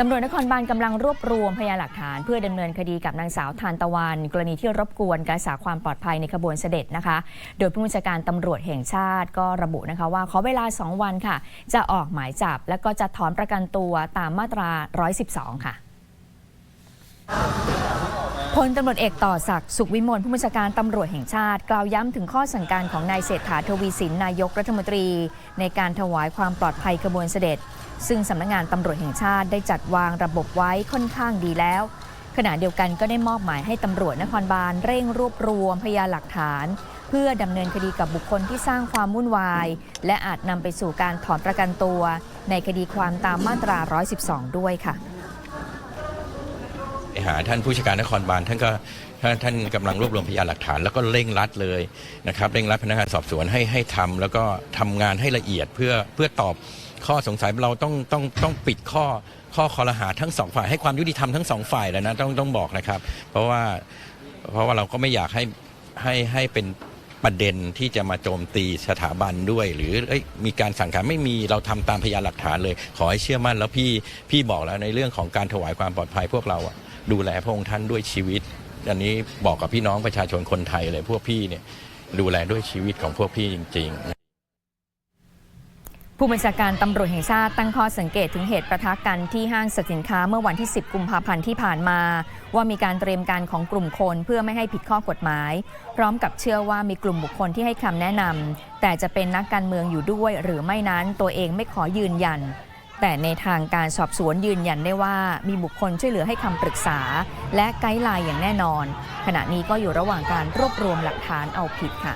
ตำรวจนครบาลกำลังรวบรวมพยานหลักฐาน เพื่อดำเนินคดีกับนางสาวทานตะวัน กรณีที่รบกวนการรักษาความปลอดภัยในขบวนเสด็จนะคะ โดยผู้บัญชาการตำรวจแห่งชาติก็ระบุนะคะว่าขอเวลา 2 วันค่ะ จะออกหมายจับ และก็จะถอนประกันตัวตามมาตรา 112 ค่ะ พลตำรวจเอกต่อศักดิ์สุขวิมลผู้บัญชาการตำรวจแห่งชาติ กล่าวย้ำถึงข้อสั่งการของนายเศรษฐาทวีสินนายกรัฐมนตรี ในการถวายความปลอดภัยขบวนเสด็จ ซึ่งสำนักงานตำรวจแห่งชาติได้จัดวางระบบไว้ค่อนข้างดีแล้ว ขณะเดียวกันก็ได้มอบหมายให้ตำรวจนครบาลเร่งรวบรวมพยานหลักฐาน เพื่อดำเนินคดีกับบุคคลที่สร้างความวุ่นวาย และอาจนำไปสู่การถอนประกันตัว ในคดีความตามมาตรา 112 ด้วยค่ะ หาท่านผู้ชการนครบาลท่านก็ท่านท่านกำลังรวบรวมพยานหลักฐาน แล้วก็เร่งรัดเลยนะครับเร่งรัดพนักงานสอบสวนให้ให้ทำแล้วก็ทำงานให้ละเอียดเพื่อเพื่อตอบข้อสงสัยเราต้องต้องต้องปิดข้อข้อคอรหาทั้งสองฝ่ายให้ความยุติธรรมทั้งสองฝ่ายแล้วนะต้องต้องบอกนะครับ เพราะว่าเพราะว่าเราก็ไม่อยากให้ให้ให้เป็นประเด็นที่จะมาโจมตีสถาบันด้วย หรือเอยมีการสั่งการไม่มีเราทำตามพยานหลักฐานเลย ขอให้เชื่อมั่นแล้วพี่พี่บอกแล้วในเรื่องของการถวายความปลอดภัยพวกเราอะดูแลพระองค์ท่านด้วยชีวิต อันนี้บอกกับพี่น้องประชาชนคนไทยเลยพวกพี่เนี่ยดูแลด้วยชีวิตของพวกพี่จริง ๆผู้บัญชาการตำรวจแห่งชาติตั้งข้อสังเกตถึงเหตุประทะกันที่ห้างสรรพสินค้าเมื่อวันที่ 10 กุมภาพันธ์ที่ผ่านมา ว่ามีการเตรียมการของกลุ่มคนเพื่อไม่ให้ผิดข้อกฎหมาย พร้อมกับเชื่อว่ามีกลุ่มบุคคลที่ให้คำแนะนำแต่จะเป็นนักการเมืองอยู่ด้วยหรือไม่นั้นตัวเองไม่ขอยืนยัน แต่ในทางการสอบสวนยืนยันได้ว่ามีบุคคลช่วยเหลือให้คำปรึกษา และไกด์ไลน์อย่างแน่นอน ขณะนี้ก็อยู่ระหว่างการรวบรวมหลักฐานเอาผิดค่ะ